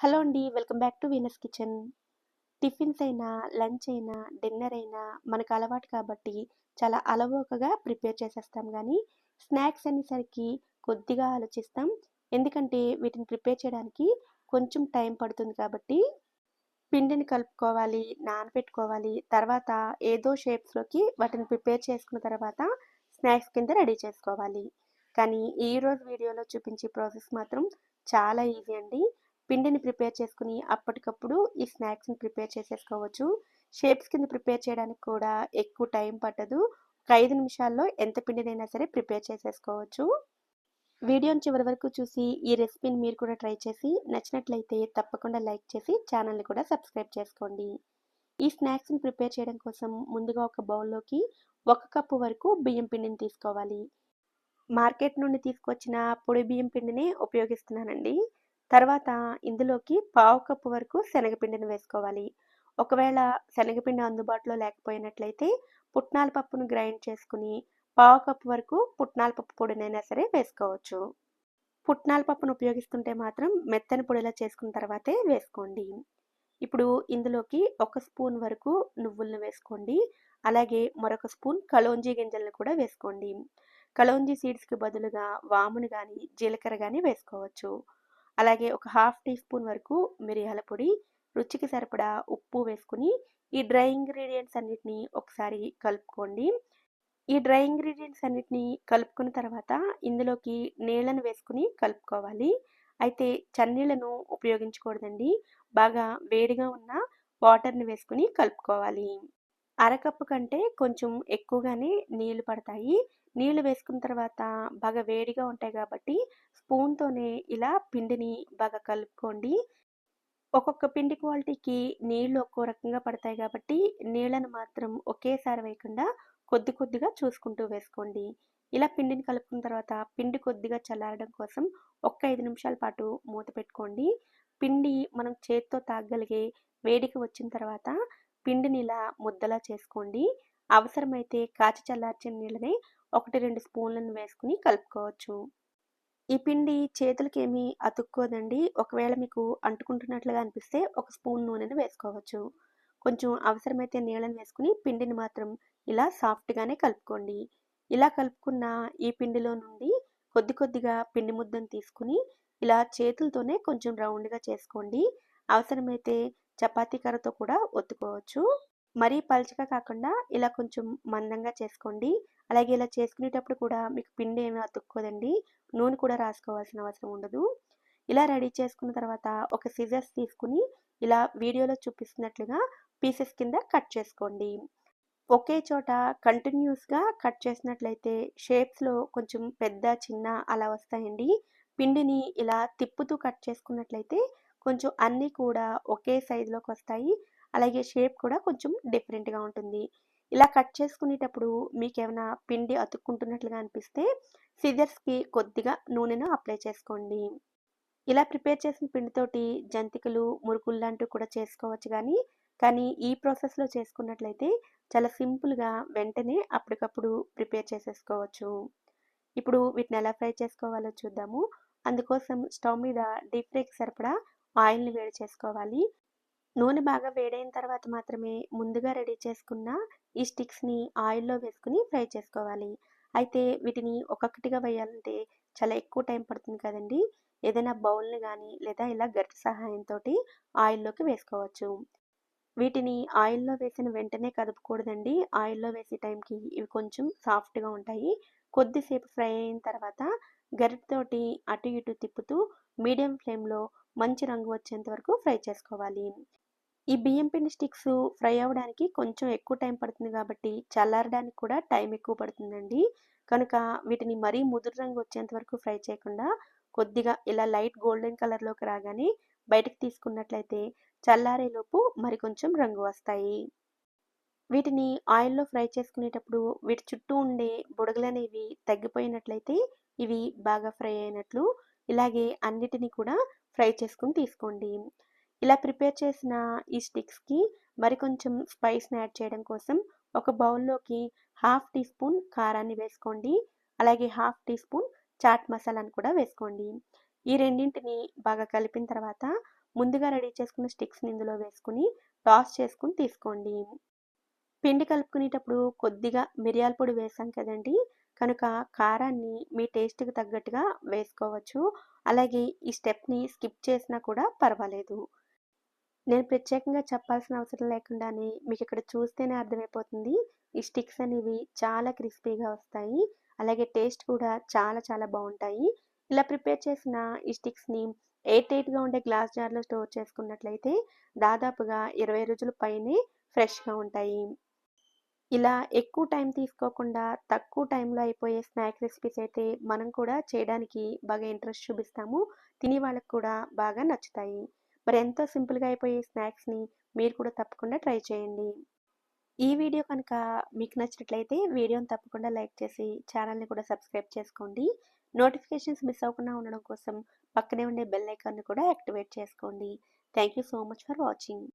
Hello అండి welcome back to Venus kitchen. Tiffins అయినా lunch అయినా డిన్నర్ అయినా మనకు అలవాటు కాబట్టి చాలా అలవోకగా ప్రిపేర్ చేసేస్తాం కానీ స్నాక్స్ అనేసరికి కొద్దిగా ఆలోచిస్తాం. ఎందుకంటే వీటిని ప్రిపేర్ చేయడానికి కొంచెం టైం పడుతుంది కాబట్టి పిండిని కలుపుకోవాలి నానబెట్టుకోవాలి తర్వాత ఏదో షేప్స్లోకి వాటిని ప్రిపేర్ చేసుకున్న తర్వాత స్నాక్స్ కింద రెడీ చేసుకోవాలి. కానీ ఈరోజు వీడియోలో చూపించే ప్రాసెస్ మాత్రం చాలా ఈజీ అండి. పిండిని ప్రిపేర్ చేసుకుని అప్పటికప్పుడు ఈ స్నాక్స్ని ప్రిపేర్ చేసేసుకోవచ్చు. షేప్స్ కింద ప్రిపేర్ చేయడానికి కూడా ఎక్కువ టైం పట్టదు. ఒక ఐదు నిమిషాల్లో ఎంత పిండినైనా సరే ప్రిపేర్ చేసేసుకోవచ్చు. వీడియోని చివరి వరకు చూసి ఈ రెసిపీని మీరు కూడా ట్రై చేసి నచ్చినట్లయితే తప్పకుండా లైక్ చేసి ఛానల్ని కూడా సబ్స్క్రైబ్ చేసుకోండి. ఈ స్నాక్స్ని ప్రిపేర్ చేయడం కోసం ముందుగా ఒక బౌల్లోకి ఒక కప్పు వరకు బియ్యం పిండిని తీసుకోవాలి. మార్కెట్ నుండి తీసుకొచ్చిన పొడి బియ్యం పిండినే ఉపయోగిస్తున్నానండి. తర్వాత ఇందులోకి పావు కప్పు వరకు శనగపిండిని వేసుకోవాలి. ఒకవేళ శనగపిండి అందుబాటులో లేకపోయినట్లయితే పుట్నాల పప్పును గ్రైండ్ చేసుకుని పావు కప్పు వరకు పుట్నాల పప్పు పొడినైనా సరే వేసుకోవచ్చు. పుట్నాల పప్పును ఉపయోగిస్తుంటే మాత్రం మెత్తని పొడిలా చేసుకున్న తర్వాతే వేసుకోండి. ఇప్పుడు ఇందులోకి ఒక స్పూన్ వరకు నువ్వులను వేసుకోండి. అలాగే మరొక స్పూన్ కలోంజీ గింజలను కూడా వేసుకోండి. కలోంజీ సీడ్స్కి బదులుగా వామును కానీ జీలకర్ర కానీ వేసుకోవచ్చు. అలాగే ఒక హాఫ్ టీ స్పూన్ వరకు మిరియాల పొడి రుచికి సరిపడా ఉప్పు వేసుకుని ఈ డ్రై ఇంగ్రీడియంట్స్ అన్నిటిని ఒకసారి కలుపుకోండి. ఈ డ్రై ఇంగ్రీడియంట్స్ అన్నిటిని కలుపుకున్న తర్వాత ఇందులోకి నీళ్ళను వేసుకుని కలుపుకోవాలి. అయితే చన్నీళ్ళను ఉపయోగించకూడదండి. బాగా వేడిగా ఉన్న వాటర్ని వేసుకుని కలుపుకోవాలి. అరకప్పు కంటే కొంచెం ఎక్కువగానే నీళ్ళు పడతాయి. నీళ్ళు వేసుకున్న తర్వాత బాగా వేడిగా ఉంటాయి కాబట్టి స్పూన్తోనే ఇలా పిండిని బాగా కలుపుకోండి. ఒక్కొక్క పిండి క్వాలిటీకి నీళ్ళు ఒక్కో రకంగా పడతాయి కాబట్టి నీళ్ళను మాత్రం ఒకేసారి వేయకుండా కొద్ది కొద్దిగా చూసుకుంటూ వేసుకోండి. ఇలా పిండిని కలుపుకున్న తర్వాత పిండి కొద్దిగా చల్లారడం కోసం ఒక్క ఐదు నిమిషాల పాటు మూత పెట్టుకోండి. పిండి మనం చేత్తో తాగగలిగే వేడికి వచ్చిన తర్వాత పిండిని ఇలా ముద్దలా చేసుకోండి. అవసరమైతే కాచి చల్లార్చిన నీళ్ళని ఒకటి రెండు స్పూన్లను వేసుకుని కలుపుకోవచ్చు. ఈ పిండి చేతులకి ఏమీ అతుక్కోదండి. ఒకవేళ మీకు అంటుకుంటున్నట్లుగా అనిపిస్తే ఒక స్పూన్ నూనెను వేసుకోవచ్చు. కొంచెం అవసరమైతే నీళ్ళని వేసుకుని పిండిని మాత్రం ఇలా సాఫ్ట్గానే కలుపుకోండి. ఇలా కలుపుకున్న ఈ పిండిలో నుండి కొద్ది కొద్దిగా పిండి ముద్దను తీసుకుని ఇలా చేతులతోనే కొంచెం రౌండ్గా చేసుకోండి. అవసరమైతే చపాతీ కర్రతో కూడా ఒత్తుకోవచ్చు. మరీ పలుచగా కాకుండా ఇలా కొంచెం మందంగా చేసుకోండి. అలాగే ఇలా చేసుకునేటప్పుడు కూడా మీకు పిండి ఏమీ అతుక్కోదండి. నూనె కూడా రాసుకోవాల్సిన అవసరం ఉండదు. ఇలా రెడీ చేసుకున్న తర్వాత ఒక సిజర్స్ తీసుకుని ఇలా వీడియోలో చూపిస్తున్నట్లుగా పీసెస్ కింద కట్ చేసుకోండి. ఒకే చోట కంటిన్యూస్గా కట్ చేసినట్లయితే షేప్స్లో కొంచెం పెద్ద చిన్న అలా వస్తాయండి. పిండిని ఇలా తిప్పుతూ కట్ చేసుకున్నట్లయితే కొంచెం అన్నీ కూడా ఒకే సైజులోకి వస్తాయి. అలాగే షేప్ కూడా కొంచెం డిఫరెంట్గా ఉంటుంది. ఇలా కట్ చేసుకునేటప్పుడు మీకు ఏమైనా పిండి అతుక్కుంటున్నట్లుగా అనిపిస్తే సిజర్స్కి కొద్దిగా నూనెను అప్లై చేసుకోండి. ఇలా ప్రిపేర్ చేసిన పిండితోటి జంతికలు మురుకులు లాంటివి కూడా చేసుకోవచ్చు కానీ కానీ ఈ ప్రాసెస్లో చేసుకున్నట్లయితే చాలా సింపుల్గా వెంటనే అప్పటికప్పుడు ప్రిపేర్ చేసేసుకోవచ్చు. ఇప్పుడు వీటిని ఎలా ఫ్రై చేసుకోవాలో చూద్దాము. అందుకోసం స్టవ్ మీద డీప్ ఫ్రైకి సరిపడా ఆయిల్ని వేడి చేసుకోవాలి. నూనె బాగా వేడైన తర్వాత మాత్రమే ముందుగా రెడీ చేసుకున్న ఈ స్టిక్స్ని ఆయిల్లో వేసుకుని ఫ్రై చేసుకోవాలి. అయితే వీటిని ఒక్కొక్కటిగా వేయాలంటే చాలా ఎక్కువ టైం పడుతుంది కదండి. ఏదైనా బౌల్ని కానీ లేదా ఇలా గట్టి సహాయంతో ఆయిల్లోకి వేసుకోవచ్చు. వీటిని ఆయిల్లో వేసిన వెంటనే కదుపుకూడదండి. ఆయిల్లో వేసే టైంకి ఇవి కొంచెం సాఫ్ట్గా ఉంటాయి. కొద్దిసేపు ఫ్రై అయిన తర్వాత గరిటతోటి అటు ఇటు తిప్పుతూ మీడియం ఫ్లేమ్లో మంచి రంగు వచ్చేంత వరకు ఫ్రై చేసుకోవాలి. ఈ బియ్యం పిండి స్టిక్స్ ఫ్రై అవ్వడానికి కొంచెం ఎక్కువ టైం పడుతుంది కాబట్టి చల్లారడానికి కూడా టైం ఎక్కువ పడుతుందండి. కనుక వీటిని మరీ ముదురు రంగు వచ్చేంత వరకు ఫ్రై చేయకుండా కొద్దిగా ఇలా లైట్ గోల్డెన్ కలర్లోకి రాగానే బయటకు తీసుకున్నట్లయితే చల్లారేలోపు మరి కొంచెం రంగు వస్తాయి. వీటిని ఆయిల్లో ఫ్రై చేసుకునేటప్పుడు వీటి చుట్టూ ఉండే బుడగలు అనేవి తగ్గిపోయినట్లయితే ఇవి బాగా ఫ్రై అయినట్లు ఇలాగే అన్నిటినీ కూడా ఫ్రై చేసుకుని తీసుకోండి. ఇలా ప్రిపేర్ చేసిన ఈ స్టిక్స్కి మరి కొంచెం స్పైస్ని యాడ్ చేయడం కోసం ఒక బౌల్లోకి హాఫ్ టీ స్పూన్ కారాన్ని వేసుకోండి. అలాగే హాఫ్ టీ స్పూన్ చాట్ మసాలాను కూడా వేసుకోండి. ఈ రెండింటిని బాగా కలిపిన తర్వాత ముందుగా రెడీ చేసుకున్న స్టిక్స్ని ఇందులో వేసుకుని టాస్ చేసుకుని తీసుకోండి. పిండి కలుపుకునేటప్పుడు కొద్దిగా మిరియాల పొడి వేసాం కదండి! కనుక కారాన్ని మీ టేస్ట్కి తగ్గట్టుగా వేసుకోవచ్చు. అలాగే ఈ స్టెప్ని స్కిప్ చేసినా కూడా పర్వాలేదు. నేను ప్రత్యేకంగా చెప్పాల్సిన అవసరం లేకుండానే మీకు ఇక్కడ చూస్తేనే అర్థమైపోతుంది. ఈ స్టిక్స్ అనేవి చాలా క్రిస్పీగా వస్తాయి. అలాగే టేస్ట్ కూడా చాలా చాలా బాగుంటాయి. ఇలా ప్రిపేర్ చేసిన ఈ స్టిక్స్ని ఎయిట్ ఎయిట్గా ఉండే గ్లాస్ జార్లో స్టోర్ చేసుకున్నట్లయితే దాదాపుగా ఇరవై రోజుల పైనే ఫ్రెష్గా ఉంటాయి. ఇలా ఎక్కువ టైం తీసుకోకుండా తక్కువ టైంలో అయిపోయే స్నాక్ రెసిపీస్ అయితే మనం కూడా చేయడానికి బాగా ఇంట్రెస్ట్ చూపిస్తాము. తినే వాళ్ళకు కూడా బాగా నచ్చుతాయి. మరి ఎంతో సింపుల్గా అయిపోయే స్నాక్స్ని మీరు కూడా తప్పకుండా ట్రై చేయండి. ఈ వీడియో కనుక మీకు నచ్చినట్లయితే వీడియోని తప్పకుండా లైక్ చేసి ఛానల్ని కూడా సబ్స్క్రైబ్ చేసుకోండి. నోటిఫికేషన్స్ మిస్ అవ్వకుండా ఉండడం కోసం పక్కనే ఉండే బెల్ ఐకాన్ని కూడా యాక్టివేట్ చేసుకోండి. Thank you so much for watching.